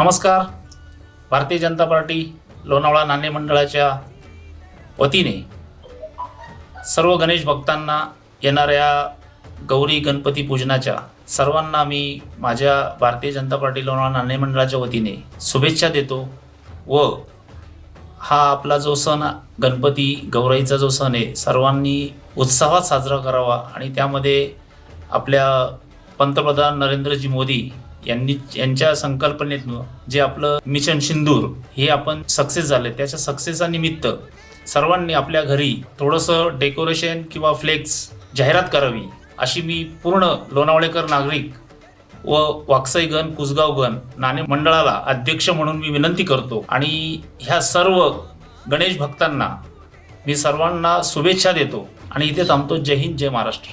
नमस्कार. भारतीय जनता पार्टी लोणावळा नाणे मंडळाच्या वतीने सर्व गणेश भक्तांना येणाऱ्या गौरी गणपती पूजनाच्या सर्वांना मी माझ्या भारतीय जनता पार्टी लोणावळा नाणे मंडळाच्या वतीने शुभेच्छा देतो व हा आपला जो सण गणपती गौराईचा जो सण आहे सर्वांनी उत्साहात साजरा करावा आणि त्यामध्ये आपल्या पंतप्रधान नरेंद्रजी मोदी यांनी यांच्या संकल्पनेतनं जे आपलं मिशन सिंदूर हे आपण सक्सेस झालं त्याच्या सक्सेसा निमित्त सर्वांनी आपल्या घरी थोडंसं डेकोरेशन किंवा फ्लेक्स जाहिरात करावी अशी मी पूर्ण लोणावळेकर नागरिक व वाकसाईगण कुसगावगण नाणे मंडळाला अध्यक्ष म्हणून मी विनंती करतो. आणि ह्या सर्व गणेश भक्तांना मी सर्वांना शुभेच्छा देतो. आणि इथे थांबतो. जय हिंद जय महाराष्ट्र.